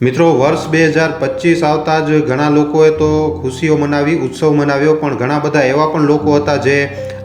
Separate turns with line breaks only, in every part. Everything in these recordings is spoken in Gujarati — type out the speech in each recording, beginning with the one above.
મિત્રો, વર્ષ બે હજાર પચીસ આવતા જ ઘણા લોકોએ તો ખુશીઓ મનાવી, ઉત્સવ મનાવ્યો, પણ ઘણા બધા એવા પણ લોકો હતા જે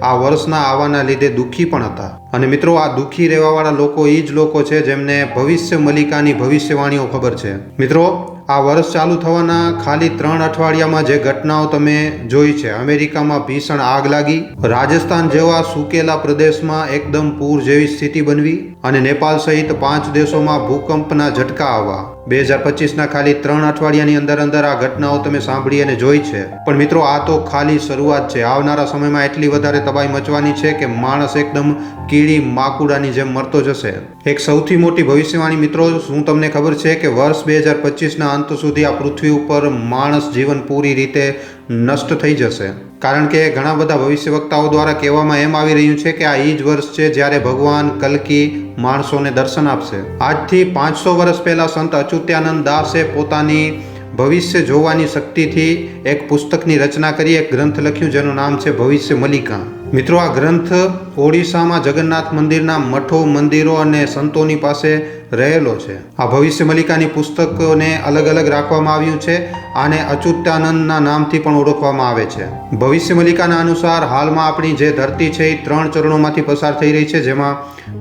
આ વર્ષના આવવાના લીધે દુઃખી પણ હતા. અને મિત્રો, આ દુઃખી રહેવાવાળા લોકો એ જ લોકો છે જેમને ભવિષ્ય મલિકાની ભવિષ્યવાણીઓ ખબર છે. મિત્રો, આ વર્ષ ચાલુ થવાના ખાલી ત્રણ અઠવાડિયામાં જે ઘટનાઓ તમે જોઈ છે, અમેરિકામાં ભીષણ આગ લાગી, રાજસ્થાન જેવા સૂકેલા પ્રદેશમાં એકદમ પૂર જેવી સ્થિતિ બનવી અને નેપાળ સહિત પાંચ દેશોમાં ભૂકંપના ઝટકા આવવા. બે હજાર પચીસના ખાલી ત્રણ અઠવાડિયાની અંદર અંદર આ ઘટનાઓ તમે સાંભળી અને જોઈ છે. પણ મિત્રો, આ તો ખાલી શરૂઆત છે. આવનારા સમયમાં એટલી વધારે તબાહી મચવાની છે કે માણસ એકદમ કીડી માકુડાની જેમ મરતો જશે. એક સૌથી મોટી ભવિષ્યવાણી મિત્રો, શું તમને ખબર છે કે વર્ષ બે હજાર પચીસના અંત સુધી આ પૃથ્વી ઉપર માણસ જીવન પૂરી રીતે નષ્ટ થઈ જશે? કારણ કે ઘણા બધા ભવિષ્યવક્તાઓ દ્વારા કહેવામાં એમ આવી રહ્યું છે કે આ એ જ વર્ષ છે જ્યારે ભગવાન કલ્કી માણસોને દર્શન આપશે. આજથી પાંચસો વર્ષ પહેલાં સંત અચ્યુત્યાનંદ દાસે પોતાની ભવિષ્ય જોવાની શક્તિથી એક પુસ્તકની રચના કરી, એક ગ્રંથ લખ્યું, જેનું નામ છે ભવિષ્ય મલિકા. મિત્રો, આ ગ્રંથ ઓડિશામાં જગન્નાથ મંદિરના મઠો, મંદિરો અને સંતોની પાસે રહેલો છે. આ ભવિષ્ય મલિકાની પુસ્તકોને અલગ અલગ રાખવામાં આવ્યું છે. આને અચ્યુતાનંદના નામથી પણ ઓળખવામાં આવે છે. ભવિષ્ય મલિકાના અનુસાર, હાલમાં આપણી જે ધરતી છે, એ ત્રણ ચરણોમાંથી પસાર થઈ રહી છે. જેમાં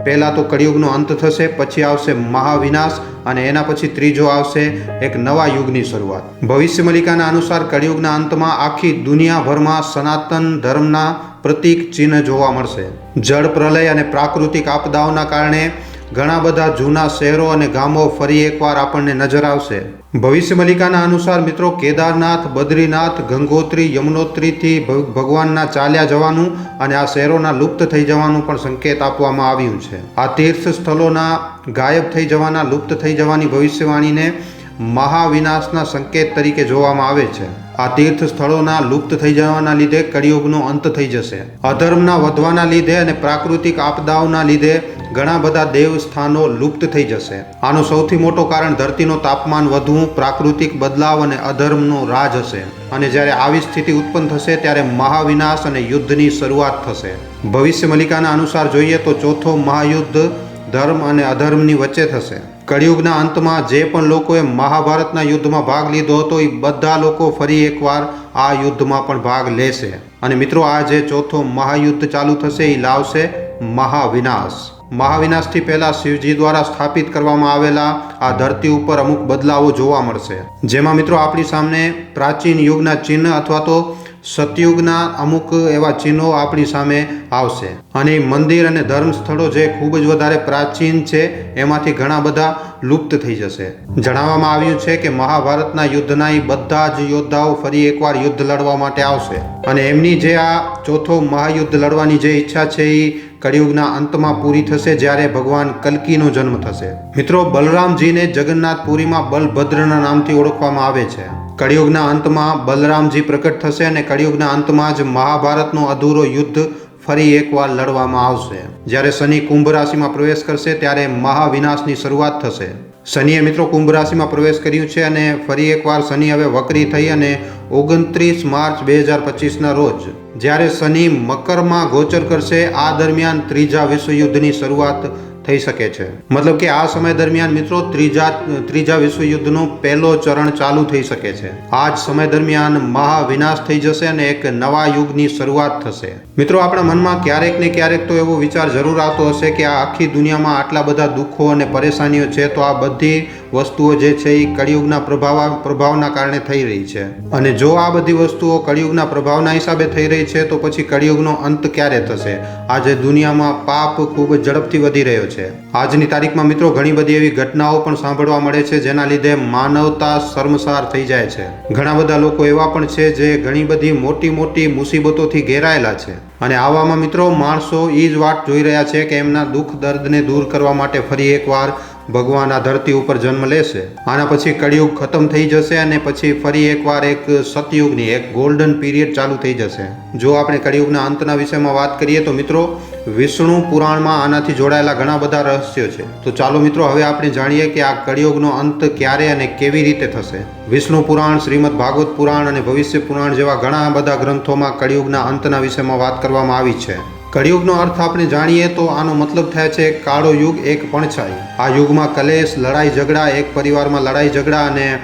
પહેલાં તો કળિયુગનો અંત થશે, પછી આવશે મહાવિનાશ અને એના પછી ત્રીજો આવશે એક નવા યુગની શરૂઆત. ભવિષ્ય મલિકાના અનુસાર કળિયુગના અંતમાં આખી દુનિયાભરમાં સનાતન ધર્મના પ્રતીક ચિહ્ન જોવા મળશે. જળ પ્રલય અને પ્રાકૃતિક આપદાઓના કારણે ઘણા બધા જૂના શહેરો અને ગામો ફરી એકવાર આપણને નજર આવશે. ભવિષ્ય મલિકાના અનુસાર મિત્રો, કેદારનાથ, બદ્રીનાથ, ગંગોત્રી, યમુનોત્રીથી ભગવાનના ચાલ્યા જવાનું અને આ શહેરોના લુપ્ત થઈ જવાનું પણ સંકેત આપવામાં આવ્યું છે. આ તીર્થ સ્થળોના ગાયબ થઈ જવાના, લુપ્ત થઈ જવાની ભવિષ્યવાણીને મહાવિનાશના સંકેત તરીકે જોવામાં આવે છે. આ તીર્થ સ્થળોના લુપ્ત થઈ જવાના લીધે કળિયુગનો અંત થઈ જશે. અધર્મના વધવાના લીધે અને પ્રાકૃતિક આપદાઓના લીધે ઘણા બધા દેવસ્થાનો લુપ્ત થઈ જશે. આનું સૌથી મોટું કારણ ધરતીનો તાપમાન વધવું, પ્રાકૃતિક બદલાવ અને અધર્મનો રાજ હશે. અને જ્યારે આવી સ્થિતિ ઉત્પન્ન થશે, ત્યારે મહાવિનાશ અને યુદ્ધની શરૂઆત થશે. ભવિષ્ય મલિકાના અનુસાર જોઈએ તો ચોથો મહાયુદ્ધ ધર્મ અને અધર્મની વચ્ચે થશે. કળિયુગના અંતમાં જે પણ લોકોએ મહાભારતના યુદ્ધમાં ભાગ લીધો હતો, એ બધા લોકો ફરી એકવાર આ યુદ્ધમાં પણ ભાગ લેશે. અને મિત્રો, આ જે ચોથો મહાયુદ્ધ ચાલુ થશે, એ લાવશે મહાવિનાશ. મહાવિનાશથી પહેલા શિવજી દ્વારા સ્થાપિત કરવામાં આવેલા આ ધરતી ઉપર અમુક બદલાવો જોવા મળશે. જેમાં મિત્રો આપણી સામે પ્રાચીન યુગના ચિહ્ન અથવા તો સતયુગના અમુક એવા ચિહ્નો આપણી સામે આવશે. અને મંદિર અને ધર્મ સ્થળો જે ખૂબ જ વધારે પ્રાચીન છે, એમાંથી ઘણા બધા લુપ્ત થઈ જશે. જણાવવામાં આવ્યું છે કે મહાભારતના યુદ્ધના બધા જ યોદ્ધાઓ ફરી એકવાર યુદ્ધ લડવા માટે આવશે. અને એમની જે આ ચોથો મહાયુદ્ધ લડવાની જે ઈચ્છા છે એ કળિયુગના અંતમાં પૂરી થશે જ્યારે ભગવાન કલ્કીનો જન્મ થશે. મિત્રો, બલરામજીને જગન્નાથપુરીમાં બલભદ્રના નામથી ઓળખવામાં આવે છે. કળિયુગના અંતમાં બલરામજી પ્રકટ થશે અને કળિયુગના અંતમાં જ મહાભારતનો અધૂરો યુદ્ધ ફરી એકવાર લડવામાં આવશે. જ્યારે શનિ કુંભ રાશિમાં પ્રવેશ કરશે, ત્યારે મહાવિનાશની શરૂઆત થશે. શનિએ મિત્રો કુંભ રાશિમાં પ્રવેશ કર્યું છે અને ફરી એકવાર શનિ હવે વક્રી થઈ અને ઓગણત્રીસ માર્ચ બે હજાર પચીસના રોજ, જ્યારે શનિ મકરમાં ગોચર કરશે, આ દરમિયાન ત્રીજા વિશ્વયુદ્ધની શરૂઆત થઈ શકે છે. મતલબ કે આ સમય દરમિયાન મિત્રો ત્રીજા ત્રીજા વિશ્વયુદ્ધનો પહેલો ચરણ ચાલુ થઈ શકે છે. આ જ સમય દરમિયાન મહાવિનાશ થઈ જશે અને એક નવા યુગની શરૂઆત થશે. મિત્રો આપણા મનમાં ક્યારેક ને ક્યારેક તો એવો વિચાર જરૂર આવતો હશે કે આ આખી દુનિયામાં આટલા બધા દુઃખો અને પરેશાનીઓ છે, તો આ બધી વસ્તુઓ જે છે એ કળિયુગના પ્રભાવ પ્રભાવના કારણે થઈ રહી છે. અને જો આ બધી વસ્તુઓ કળિયુગના પ્રભાવના હિસાબે થઈ રહી છે, તો પછી કળિયુગનો અંત ક્યારે થશે? આજે દુનિયામાં પાપ ખૂબ ઝડપથી વધી રહ્યો છે. આજની તારીખમાં મિત્રો ઘણી બધી એવી ઘટનાઓ પણ સાંભળવા મળે છે, જેના લીધે માનવતા શર્મસાર થઈ જાય છે. ઘણા બધા લોકો એવા પણ છે જે ઘણી બધી મોટી મોટી મુસીબતોથી ઘેરાયેલા છે. અને આવામાં મિત્રો માણસો એ જ વાટ જોઈ રહ્યા છે કે એમના દુઃખ દર્દને દૂર કરવા માટે ફરી એકવાર ભગવાન આ ધરતી ઉપર જન્મ લેશે. આના પછી કળિયુગ ખતમ થઈ જશે અને પછી ફરી એકવાર એક સતયુગની, એક ગોલ્ડન પીરિયડ ચાલુ થઈ જશે. જો આપણે કળિયુગના અંતના વિષયમાં વાત કરીએ તો મિત્રો, વિષ્ણુ પુરાણમાં આનાથી જોડાયેલા ઘણા બધા રહસ્યો છે. તો ચાલો મિત્રો, હવે આપણે જાણીએ કે આ કળિયુગનો અંત ક્યારે અને કેવી રીતે થશે. વિષ્ણુ પુરાણ, શ્રીમદ ભાગવત પુરાણ અને ભવિષ્ય પુરાણ જેવા ઘણા બધા ગ્રંથોમાં કળિયુગના અંતના વિષયમાં વાત કરવામાં આવી છે. કળિયુગનો અર્થ આપણે જાણીએ તો આનો મતલબ થાય છે કાળો યુગ એક પડછાઈ આ યુગમાં કલેશ લડાઈ ઝઘડા એક પરિવારમાં લડાઈ ઝઘડા અને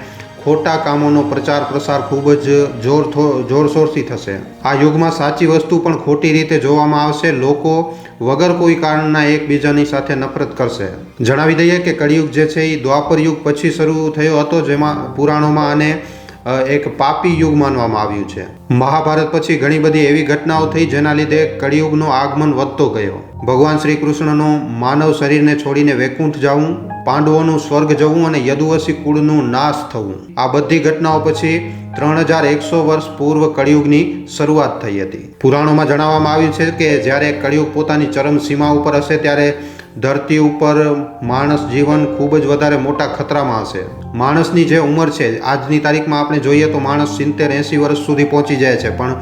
ખોટા કામોનો પ્રચાર પ્રસાર ખૂબ જ જોર જોરશોરથી થશે. આ યુગમાં સાચી વસ્તુ પણ ખોટી રીતે જોવામાં આવશે. લોકો વગર કોઈ કારણના એકબીજાની સાથે નફરત કરશે. જણાવી દઈએ કે કળિયુગ જે છે એ દ્વાપર યુગ પછી શરૂ થયો હતો જેમાં પુરાણોમાં આને અ, એક પાપી યુગ માનવામાં આવ્યું છે. મહાભારત પછી ઘણી બધી એવી ઘટનાઓ થઈ જેના લીધે કળિયુગનો આગમન વધતો ગયો. ભગવાન શ્રી કૃષ્ણનો માનવ શરીરને છોડીને વૈકુંઠ જવું, પાંડવોનું સ્વર્ગ જવું અને યદુવસી કુળનું નાશ થવું. આ બધી ઘટનાઓ પછી ત્રણ હજાર એકસો વર્ષ પૂર્વ કળિયુગની શરૂઆત થઈ હતી. પુરાણોમાં જણાવવામાં આવ્યું છે કે જ્યારે કળિયુગ પોતાની ચરમ સીમા ઉપર હશે ત્યારે ધરતી ઉપર માણસ જીવન ખૂબ જ વધારે મોટા ખતરામાં હશે. માણસની જે ઉંમર છે, આજની તારીખમાં આપણે જોઈએ તો માણસ સિત્તેર એંસી વર્ષ સુધી પહોંચી જાય છે. પણ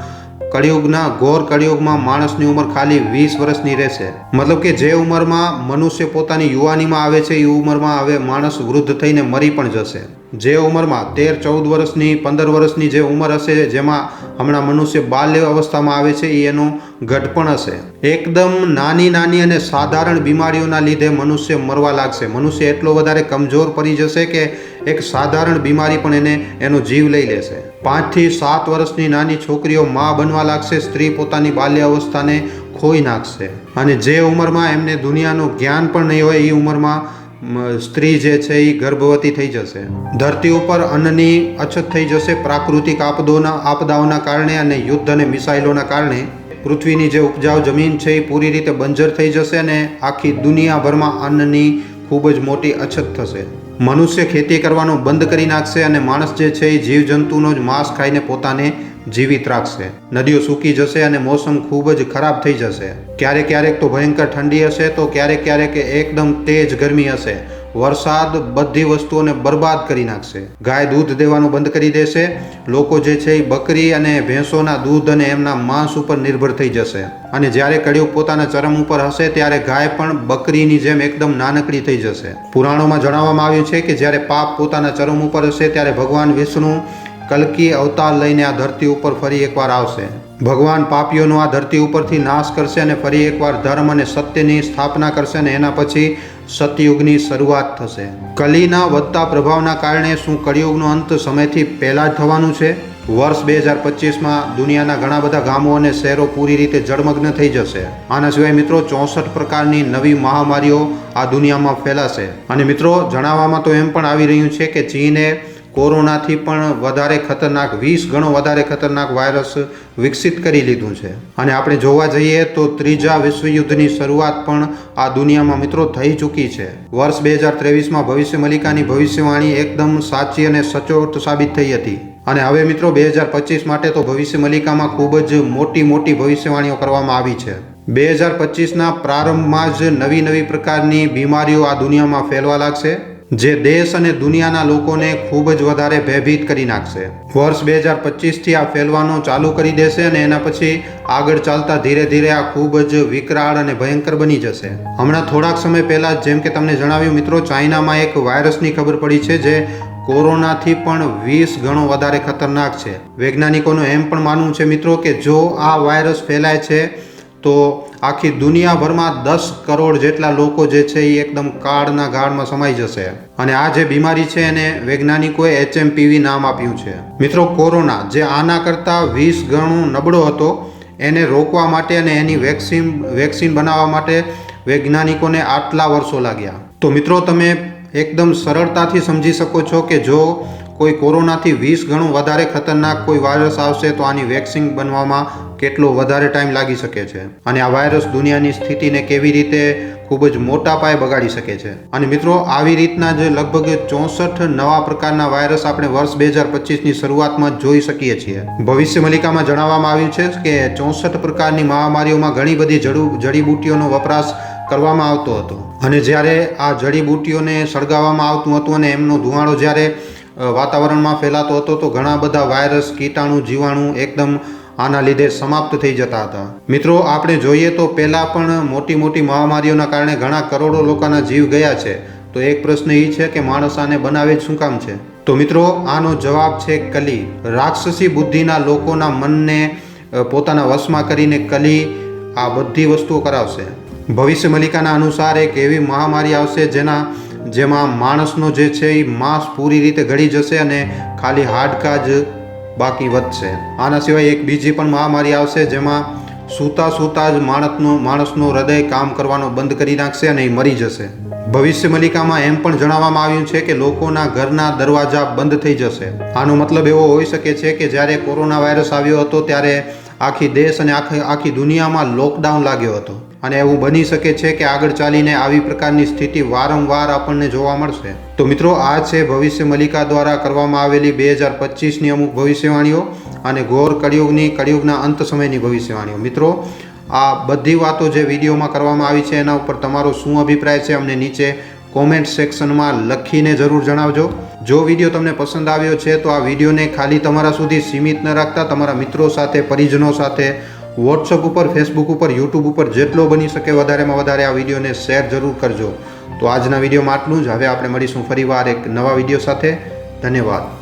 કળિયુગના ઘોર કળિયુગમાં માણસની ઉંમર ખાલી વીસ વર્ષની રહેશે. મતલબ કે જે ઉંમરમાં મનુષ્ય પોતાની યુવાનીમાં આવે છે, એ ઉંમરમાં હવે માણસ વૃદ્ધ થઈને મરી પણ જશે. જે ઉંમરમાં તેર, ચૌદ વર્ષની, પંદર વર્ષની જે ઉંમર હશે, જેમાં હમણાં મનુષ્ય બાલ્ય અવસ્થામાં આવે છે એનો ઘટપણ હશે. એકદમ નાની નાની અને સાધારણ બીમારીઓના લીધે મનુષ્ય મરવા લાગશે. મનુષ્ય એટલો વધારે કમજોર પડી જશે કે એક સાધારણ બીમારી પણ એને એનો જીવ લઈ લેશે. પાંચથી સાત વર્ષની નાની છોકરીઓ મા બનવા લાગશે, સ્ત્રી પોતાની બાલ્યાવસ્થાને ખોઈ નાખશે. અને જે ઉંમરમાં એમને દુનિયાનું જ્ઞાન પણ નહીં હોય એ ઉંમરમાં સ્ત્રી જે છે એ ગર્ભવતી થઈ જશે. ધરતી ઉપર અન્નની અછત થઈ જશે, પ્રાકૃતિક આપદોના, આપદાઓના કારણે અને યુદ્ધ અને મિસાઇલોના કારણે. પૃથ્વીની જે ઉપજાઉ જમીન છે એ પૂરી રીતે બંજર થઈ જશે અને આખી દુનિયાભરમાં અન્નની ખૂબ જ મોટી અછત થશે. મનુષ્ય ખેતી કરવાનું બંધ કરી નાખશે અને માણસ જે છે એ જીવજંતુનો જ માંસ ખાઈને પોતાને જીવિત રાખશે. નદીઓ સૂકી જશે અને મોસમ ખૂબ જ ખરાબ થઈ જશે. ક્યારેક ક્યારેક તો ભયંકર ઠંડી હશે, તો ક્યારેક ક્યારેક એકદમ તેજ ગરમી હશે. વરસાદ બધી વસ્તુઓને બરબાદ કરી નાખશે. ગાય દૂધ દેવાનું બંધ કરી દેશે. લોકો જે છે એ બકરી અને ભેંસોના દૂધ અને એમના માંસ ઉપર નિર્ભર થઈ જશે. અને જ્યારે કળિયુગ પોતાના ચરમ ઉપર હશે, ત્યારે ગાય પણ બકરીની જેમ એકદમ નાનકડી થઈ જશે. પુરાણોમાં જણાવવામાં આવ્યું છે કે જ્યારે પાપ પોતાના ચરમ ઉપર હશે, ત્યારે ભગવાન વિષ્ણુ કલ્કી અવતાર લઈને આ ધરતી ઉપર ફરી એકવાર આવશે. ભગવાન પાપીઓનો આ ધરતી ઉપરથી નાશ કરશે અને ફરી એકવાર ધર્મ અને સત્યની સ્થાપના કરશે અને એના પછી સતયુગની શરૂઆત થશે. કલીના વધતા પ્રભાવના કારણે શું કળિયુગનો અંત સમયથી પહેલાં જ થવાનું છે? વર્ષ બે હજાર પચીસમાં દુનિયાના ઘણા બધા ગામો અને શહેરો પૂરી રીતે જળમગ્ન થઈ જશે. આના સિવાય મિત્રો ચોસઠ પ્રકારની નવી મહામારીઓ આ દુનિયામાં ફેલાશે. અને મિત્રો જણાવવામાં તો એમ પણ આવી રહ્યું છે કે ચીને કોરોનાથી પણ વધારે ખતરનાક, વીસ ગણો વધારે ખતરનાક વાયરસ વિકસિત કરી લીધું છે. અને આપણે જોવા જઈએ તો ત્રીજા વિશ્વયુદ્ધની શરૂઆત પણ આ દુનિયામાં મિત્રો થઈ ચૂકી છે. વર્ષ બે હજાર ત્રેવીસમાં ભવિષ્ય મલિકાની ભવિષ્યવાણી એકદમ સાચી અને સચોટ સાબિત થઈ હતી. અને હવે મિત્રો બે હજાર પચીસ માટે તો ભવિષ્ય મલિકામાં ખૂબ જ મોટી મોટી ભવિષ્યવાણીઓ કરવામાં આવી છે. બે હજાર પચીસના પ્રારંભમાં જ નવી નવી પ્રકારની બીમારીઓ આ દુનિયામાં ફેલવા લાગશે. જે દેશ અને દુનિયાના લોકોને ખૂબ જ વધારે ભયભીત કરી નાખશે. વર્ષ બે હજાર પચીસથી આ ફેલવાનું ચાલુ કરી દેશે અને એના પછી આગળ ચાલતા ધીરે ધીરે આ ખૂબ જ વિકરાળ અને ભયંકર બની જશે. હમણાં થોડાક સમય પહેલાં જેમ કે તમને જણાવ્યું મિત્રો, ચાઇનામાં એક વાયરસની ખબર પડી છે જે કોરોનાથી પણ વીસ ગણો વધારે ખતરનાક છે. વૈજ્ઞાનિકોનું એમ પણ માનવું છે મિત્રો કે જો આ વાયરસ ફેલાય છે તો આખી દુનિયાભરમાં દસ કરોડ જેટલા લોકો જે છે એ એકદમ કાળના ગાળમાં સમાઈ જશે. અને આ જે બીમારી છે એને વૈજ્ઞાનિકોએ એચએમપીવી નામ આપ્યું છે. મિત્રો, કોરોના જે આના કરતાં વીસ ગણું નબળો હતો, એને રોકવા માટે અને એની વેક્સિન વેક્સિન બનાવવા માટે વૈજ્ઞાનિકોને આટલા વર્ષો લાગ્યા. તો મિત્રો, તમે એકદમ સરળતાથી સમજી શકો છો કે જો કોઈ કોરોનાથી વીસ ગણું વધારે ખતરનાક કોઈ વાયરસ આવશે તો આની વેક્સિન બનવામાં કેટલો વધારે ટાઈમ લાગી શકે છે અને આ વાયરસ દુનિયાની સ્થિતિને કેવી રીતે ખૂબ જ મોટા પાયે બગાડી શકે છે. અને મિત્રો, આવી રીતના જ લગભગ ચોસઠ નવા પ્રકારના વાયરસ આપણે વર્ષ બે હજાર પચીસની શરૂઆતમાં જોઈ શકીએ છીએ. ભવિષ્ય મલિકામાં જણાવવામાં આવ્યું છે કે ચોસઠ પ્રકારની મહામારીઓમાં ઘણી બધી જડુ, જડીબુટ્ટીઓનો વપરાશ કરવામાં આવતો હતો. અને જ્યારે આ જડીબુટ્ટીઓને સળગાવવામાં આવતું હતું અને એમનો ધુવાળો જ્યારે વાતાવરણમાં ફેલાતો હતો, તો ઘણા બધા વાયરસ, કીટાણુ, જીવાણુ એકદમ આના લીધે સમાપ્ત થઈ જતા હતા. મિત્રો, આપણે જોઈએ તો પહેલાં પણ મોટી મોટી મહામારીઓના કારણે ઘણા કરોડો લોકોના જીવ ગયા છે. તો એક પ્રશ્ન એ છે કે માણસ આને બનાવે જ શું કામ છે? તો મિત્રો, આનો જવાબ છે કલી. રાક્ષસી બુદ્ધિના લોકોના મનને પોતાના વશમાં કરીને કલી આ બધી વસ્તુઓ કરાવશે. ભવિષ્ય મલિકાના અનુસાર એક એવી મહામારી આવશે જેના, જેમાં માણસનો જે છે એ માંસ પૂરી રીતે ગળી જશે અને ખાલી હાડકા જ બાકી વધશે. આના સિવાય એક બીજી પણ મહામારી આવશે જેમાં સૂતા સૂતા જ માણસનો, માણસનું હૃદય કામ કરવાનો બંધ કરી નાખશે અને એ મરી જશે. ભવિષ્ય મલિકામાં એમ પણ જણાવવામાં આવ્યું છે કે લોકોના ઘરના દરવાજા બંધ થઈ જશે. આનો મતલબ એવો હોઈ શકે છે કે જ્યારે કોરોના વાયરસ આવ્યો હતો ત્યારે આખી દેશ અને આખી આખી દુનિયામાં લોકડાઉન લાગ્યો હતો. અને એવું બની શકે છે કે આગળ ચાલીને આવી પ્રકારની સ્થિતિ વારંવાર આપણને જોવા મળશે. તો મિત્રો, આ છે ભવિષ્ય મલિકા દ્વારા કરવામાં આવેલી બે હજાર પચીસની અમુક ભવિષ્યવાણીઓ અને ઘોર કળિયુગની, કળિયુગના અંત સમયની ભવિષ્યવાણીઓ. મિત્રો, આ બધી વાતો જે વિડીયોમાં કરવામાં આવી છે, એના ઉપર તમારો શું અભિપ્રાય છે, અમને નીચે કોમેન્ટ સેક્શનમાં લખીને જરૂર જણાવજો. જો વીડિયો તમને પસંદ આવ્યો છે, તો આ વિડીયોને ખાલી તમારા સુધી સીમિત ન રાખતા, તમારા મિત્રો સાથે, પરિજનો સાથે વોટ્સઅપ ઉપર ફેસબુક ઉપર યુટ્યુબ ઉપર જેટલો બની શકે વધારેમાં વધારે આ વિડીયોને શેર જરૂર કરજો. તો આજના વિડીયોમાં આટલું જ. હવે આપણે મળીશું ફરીવાર એક નવા વીડિયો સાથે. ધન્યવાદ.